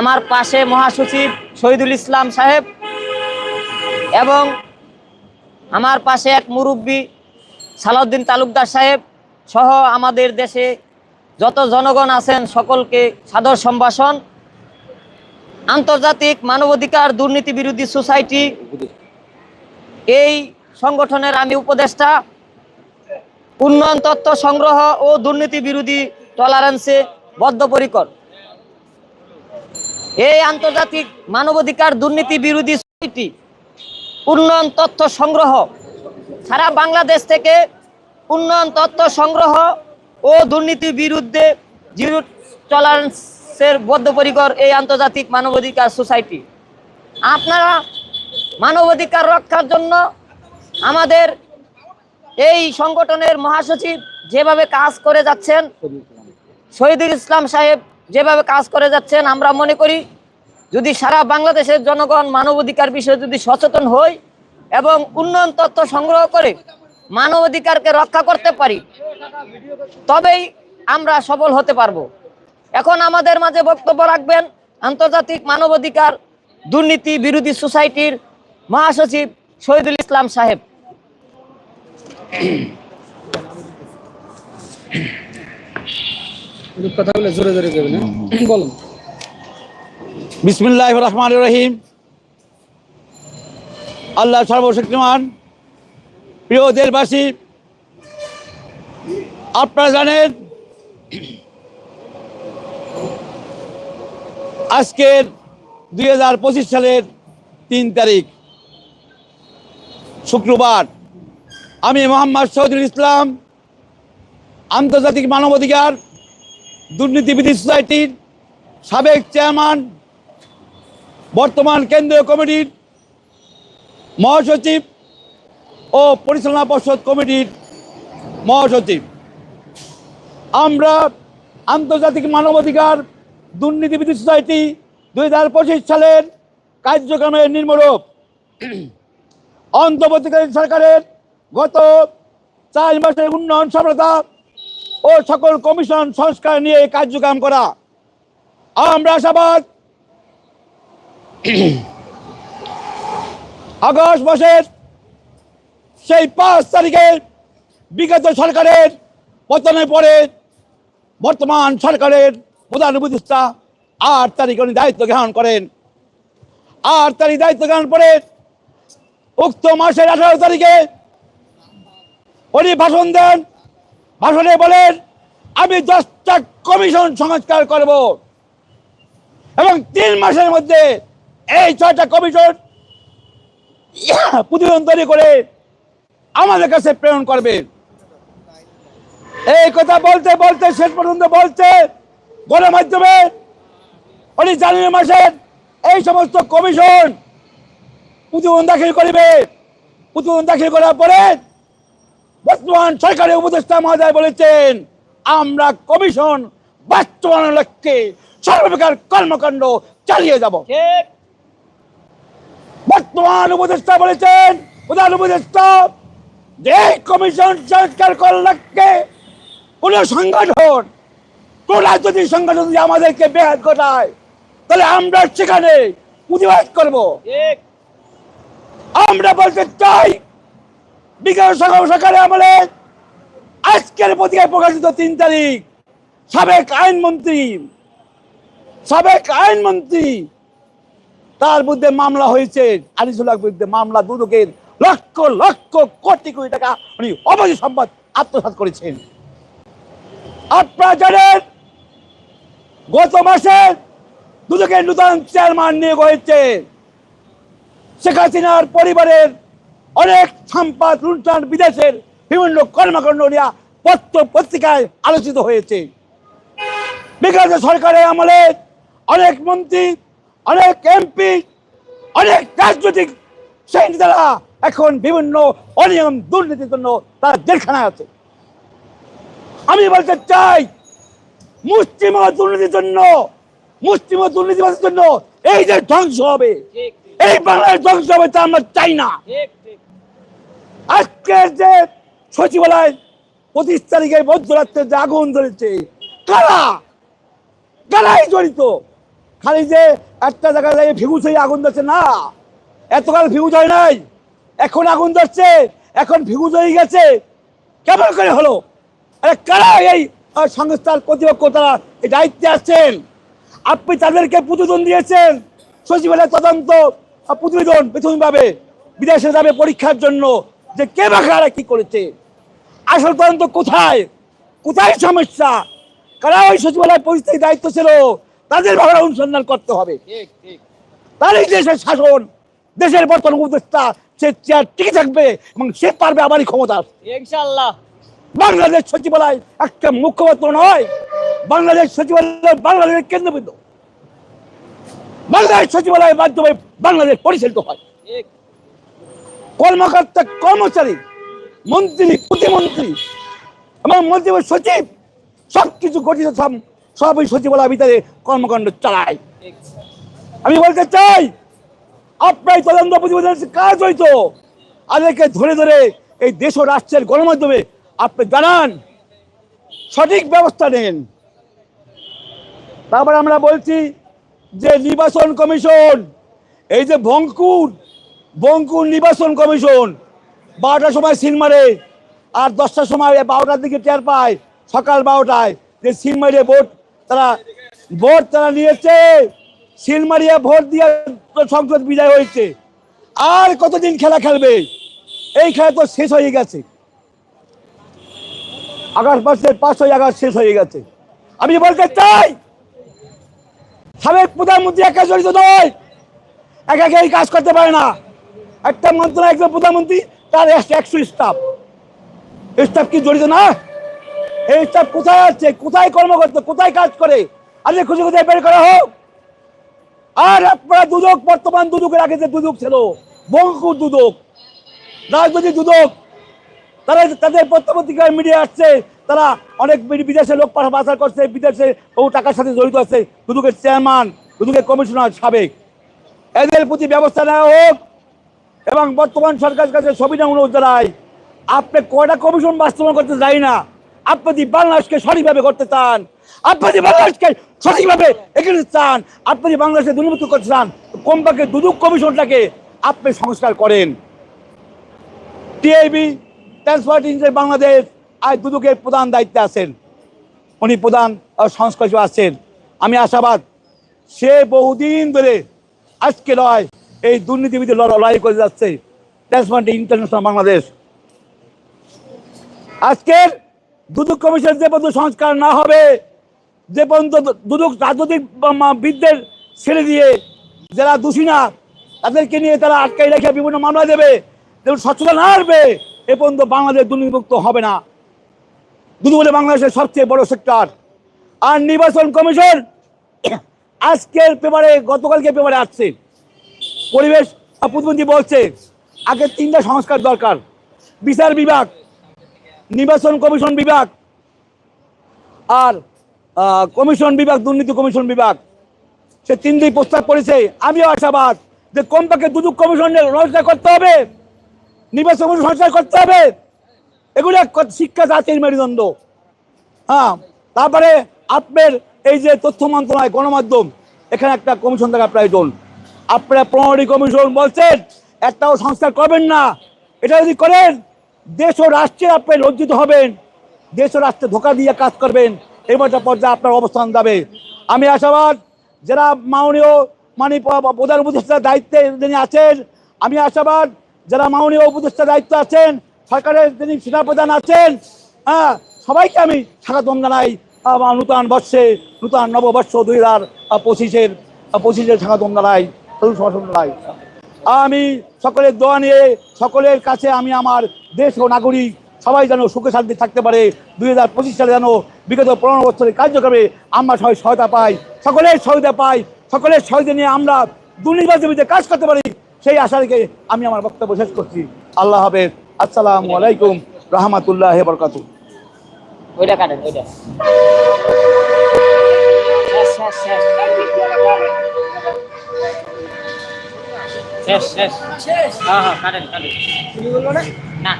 আমার পাশে মহাসচিব শহীদুল ইসলাম সাহেব এবং আমার পাশে এক মুরব্বী সালাউদ্দিন তালুকদার সাহেব সহ আমাদের দেশে যত জনগণ আছেন সকলকে সাদর সম্ভাষণ, আন্তর্জাতিক মানবাধিকার দুর্নীতি বিরোধী সোসাইটি, এই সংগঠনের আমি উপদেষ্টা, উন্নয়ন তত্ত্ব সংগ্রহ ও দুর্নীতি বিরোধী টলারেন্সে বদ্ধপরিকর। এই আন্তর্জাতিক মানবাধিকার দুর্নীতি বিরোধী সোসাইটি উন্নয়ন তথ্য সংগ্রহ, সারা বাংলাদেশ থেকে উন্নয়ন তথ্য সংগ্রহ ও দুর্নীতি বিরুদ্ধে জিরো টলারেন্সের বদ্ধপরিকর এই আন্তর্জাতিক মানবাধিকার সোসাইটি। আপনারা মানবাধিকার রক্ষার জন্য আমাদের এই সংগঠনের মহাসচিব যেভাবে কাজ করে যাচ্ছেন, শহীদুল ইসলাম সাহেব যেভাবে কাজ করে যাচ্ছেন, আমরা মনে করি যদি সারা বাংলাদেশের জনগণ মানবাধিকার বিষয়ে যদি সচেতন হই এবং উন্নয়ন তথ্য সংগ্রহ করে মানবাধিকারকে রক্ষা করতে পারি, তবেই আমরা সফল হতে পারব। এখন আমাদের মাঝে বক্তব্য রাখবেন আন্তর্জাতিক মানবাধিকার দুর্নীতি বিরোধী সোসাইটির মহাসচিব শহীদুল ইসলাম সাহেব। কথাগুলো জোরে জোরে করবেন হ্যাঁ? বলুন। বিসমিল্লাহ রহমান রহিম। আল্লাহ সর্বশক্তিমান। প্রিয় দেশবাসী আপনারা জানেন আজকের দুই হাজার পঁচিশ সালের তিন তারিখ শুক্রবার আমি মোহাম্মদ শহীদুল ইসলাম আন্তর্জাতিক মানবাধিকার দুর্নীতিবিধি সোসাইটির সাবেক চেয়ারম্যান, বর্তমান কেন্দ্রীয় কমিটির মহাসচিব ও পরিচালনা পর্ষদ কমিটির মহাসচিব। আমরা আন্তর্জাতিক মানবাধিকার দুর্নীতিবিধি সোসাইটি দুই হাজার পঁচিশ সালের কার্যক্রমের নির্মূলক অন্তর্বর্তীকালীন সরকারের গত চার মাসের উন্নয়ন সফলতা ও সকল কমিশন সংস্কার নিয়ে কার্যক্রম করা। আমরা আশাবাদ আগস্ট মাসের সেই পাঁচ তারিখে বিগত সরকারের পতনের পরে বর্তমান সরকারের প্রধান উপদেষ্টা আট তারিখে উনি দায়িত্ব গ্রহণ করেন। আট তারিখ দায়িত্ব গ্রহণ করে উক্ত মাসের আঠারো তারিখে উনি ভাষণ দেন। ভাষণে বলেন, আমি দশটা কমিশন সংস্কার করব। এবং তিন মাসের মধ্যে এই ছয়টা কমিশন প্রতিবেদন তৈরি করে আমাদের কাছে প্রেরণ করবে। এই কথা বলতে বলতে, শেষ পর্যন্ত বলছে গণমাধ্যমে উনি জানুয়ারি মাসের এই সমস্ত কমিশন প্রতিবেদন দাখিল করিবে। প্রতিবেদন দাখিল করার পরে বর্তমান সরকারের উপদেষ্টা মহোদয় বলেছেন আমরা কমিশন বাস্তবায়নের লক্ষ্যে সর্বপ্রকার কর্মকাণ্ড চালিয়ে যাব। বর্তমান উপদেষ্টা বলেছেন প্রধান উপদেষ্টা যে কমিশন সংস্কার করার লক্ষ্যে কোন সংগঠন কোন রাজনৈতিক সংগঠন যদি আমাদেরকে বেহাত ঘটায় তাহলে আমরা সেখানে প্রতিবাদ করব। আমরা বলতে চাই বিকাশ সকালে আমলে আজকের পত্রিকায় প্রকাশিত তিন তারিখ, সাবেক আইনমন্ত্রী সাবেক আইনমন্ত্রী, তার বিরুদ্ধে মামলা হয়েছে আনিসুল্লাহ বিরুদ্ধে মামলা দুদকের লক্ষ লক্ষ কোটি কোটি টাকা উনি অবৈধ সম্পদ আত্মসাৎ করেছেন। আপনারা জানেন, গত মাসে দুদকের নূতন চেয়ারম্যান নিয়োগ হয়েছে। শেখ হাসিনার পরিবারের অনেক সম্পদ লুণ্ঠন বিদেশের বিভিন্ন কর্মকাণ্ড নিয়ে পত্র পত্রিকায় আলোচিত হয়েছে। বিগত সরকারের আমলে অনেক মন্ত্রী, অনেক এমপি, অনেক রাজনৈতিক নেতারা এখন বিভিন্ন অনিয়ম দুর্নীতির জন্য তারা জেলখানায় আছে। আমি বলতে চাই মুসলিম দুর্নীতির জন্য মুসলিম দুর্নীতিবাদের জন্য এই যে ধ্বংস হবে। এই বাংলাদেশ ধ্বংস হবে তা আমরা চাই না। আজকের যে সচিবালয় পঁচিশ তারিখে মধ্যরাত্রে যে আগুন ধরেছে কারা? কারাই জড়িত? খালি যে একটা জায়গায় লাগে ফিউজ হয়ে আগুন ধরছে না। এতকাল ফিউজ হয় নাই এখন আগুন ধরছে এখন ফিউজ হয়ে গেছে। কেমন করে হলো? আরে কারা এই সংস্থার কর্তৃপক্ষ তারা এই দায়িত্বে আছেন? আপনি তাদেরকে প্রতিবেদন দিয়েছেন? সচিবালয় তদন্ত প্রতিবেদন প্রাথমিকভাবে বিদেশে যাবে পরীক্ষার জন্য যে কে বা কারা কি করেছে? আসল তদন্ত কোথায়? কোথায় সমস্যা? কারা ওই সচিবালয় পরিস্থিতি দায়িত্ব ছিল? তাদের ভাবে অনুসন্ধান করতে হবে। তারই দেশের শাসন দেশের বর্তমান উপদেষ্টা সে চেয়ার টিকে থাকবে এবং সে পারবে আবারই ক্ষমতা বাংলাদেশ সচিবালয় একটা মুখ্যমন্ত্র নয় বাংলাদেশ সচিবালয় বাংলাদেশের কেন্দ্রবিন্দু। বাংলাদেশ সচিবালয়ের মাধ্যমে বাংলাদেশ পরিচালিত হয়। কর্মকর্তা, কর্মচারী, মন্ত্রী, প্রতিমন্ত্রী এবং মন্ত্রী সচিব সব কিছু গঠিত সব সবই সচিবালয়ের ভিতরে কর্মকাণ্ড চালায়। আমি বলতে চাই, আপনার তদন্ত প্রতিবেদনের কাজ হইতো। আমাদেরকে ধরে ধরে এই দেশ ও রাষ্ট্রের গণমাধ্যমে আপনি জানান, সঠিক ব্যবস্থা নেন। তারপর আমরা বলছি যে নির্বাচন কমিশন, এই যে বঙ্কুর বঙ্কুর নির্বাচন কমিশন, বারোটার সময় সিল মারে আর দশটার সময় বারোটার দিকে টের পায়, সকাল বারোটায় যে সিল মারিয়ে ভোট তারা ভোট তারা নিয়েছে। সিল মারিয়ে ভোট দিয়ে সংসদ বিজয় হয়েছে। আর কতদিন খেলা খেলবে? এই খেলা তো শেষ হয়ে গেছে। আগস্ট মাসের পাঁচশোই আগস্ট শেষ হয়ে গেছে। আমি বলতে চাই সাবেক প্রধানমন্ত্রী একা জড়িত নয়। একা এই কাজ করতে পারে না। একটা মন্ত্রণালয়, একজন প্রধানমন্ত্রী, তার একশো স্টাফ। স্টাফ কি জড়িত না? এই স্টাফ কোথায় আছে? কোথায় কর্মকর্তা কোথায় কাজ করে? আজকে খুঁজে খুঁজে বের করা হোক। আর আপনারা দুদক, বর্তমান দুদকের আগে যে দুদক ছিল বঙ্কুর দুদক, রাজনৈতিক দুদক তারা তাদের পত্রপত্রিকায় মিডিয়া আসছে। তারা অনেক বিদেশে লোক পাচার করছে, বিদেশে বহু টাকার সাথে জড়িত আছে। দুদকের চেয়ারম্যান দুদকের কমিশনার সাবেক। এদের প্রতি ব্যবস্থা নেওয়া হোক এবং বর্তমান সরকারের কাছে সবিনা অনুরোধ জানাই, আপনি কয়টা কমিশন বাস্তবায়ন করতে যাই না? আপনি বাংলাদেশকে সঠিকভাবে করতে চান, আপনি বাংলাদেশকে সঠিকভাবে এগিয়ে চান, আপনি বাংলাদেশে দুর্নীতি করতে চান কমপক্ষে দুদক কমিশনটাকে আপনি সংস্কার করেন। টিআইবি ট্রান্সপোর্ট ইঞ্জিনিয়ার বাংলাদেশ আজ দুদকের প্রধান দায়িত্বে আছেন। উনি প্রধান সংস্কার আছেন। আমি আশাবাদ, সে বহুদিন ধরে আজকে নয়, এই দুর্নীতিবিধি লড়াই করে যাচ্ছে ট্রান্সপোর্ট ইন্টারন্যাশনাল বাংলাদেশ আজকের দুদক কমিশন যে পর্যন্ত সংস্কার না হবে, যে পর্যন্ত দুদক রাজনৈতিক বিদদের ছেড়ে দিয়ে যারা দোষী না, তাদেরকে নিয়ে তারা আটকাই রেখে বিভিন্ন মামলা দেবে, যেমন স্বচ্ছতা না আসবে এ পর্যন্ত বাংলাদেশ দুর্নীতিমুক্ত হবে না। বলে বাংলাদেশের সবচেয়ে বড় সেক্টর। আর নির্বাচন কমিশন আজকের পেপারে, গতকালকে পেপারে আসছে। পরিবেশ প্রতিমন্ত্রী বলছে, আগে তিনটা সংস্কার দরকার। বিচার বিভাগ, নির্বাচন কমিশন বিভাগ, আর কমিশন বিভাগ, দুর্নীতি কমিশন বিভাগ। সে তিন তিনটি প্রস্তাব করেছে। আমিও আশাবাদ যে কমপক্ষে দুদক কমিশনের সংস্কার করতে হবে। নির্বাচন সংস্কার করতে হবে। এগুলো শিক্ষা, জাতির মেরুদণ্ড। হ্যাঁ তারপরে আপনার এই যে তথ্য মন্ত্রণালয়, গণমাধ্যম, এখানে একটা কমিশন থাকা প্রয়োজন আপনারা প্রণালী কমিশন বলছেন, একটাও সংস্কার করবেন না। এটা যদি করেন, দেশ ও রাষ্ট্রের আপনি লজ্জিত হবেন। দেশ ও রাষ্ট্রে ধোকা দিয়ে কাজ করবেন। এই মতো পর্যায়ে আপনার অবস্থান যাবে। আমি আশাবাদ, যারা মাননীয় মানে প্রধান উপদেষ্টার দায়িত্বে যিনি আছেন, আমি আশাবাদ যারা মাননীয় উপদেষ্টার দায়িত্ব আছেন, সরকারের যিনি সেনাপ্রধান আছেন হ্যাঁ সবাইকে আমি স্বাগতম জানাই নূতন বর্ষে, নূতন নববর্ষ দুই হাজার পঁচিশের পঁচিশের স্বাগতম জানাই স্বাগতম জানাই। আমি সকলের দোয়া নিয়ে, সকলের কাছে আমি আমার দেশ ও নাগরিক, সবাই যেন সুখে শান্তি থাকতে পারে। দুই হাজার পঁচিশ সালে যেন বিগত পনেরো বছরের কার্যক্রমে আমরা সবাই সহায়তা পাই, সকলের সহায়তা পাই, সকলের সহায়তা নিয়ে আমরা দুর্নীতিবাদীতে কাজ করতে পারি। সেই আশা আমি আমার বক্তব্য শেষ করছি। আল্লাহ হাফেজ। আসসালামু আলাইকুম রহমতুল্লাহ বরকাতু ওইটা শেষ শেষ। হ্যাঁ হ্যাঁ কাটেন কাটেন। না।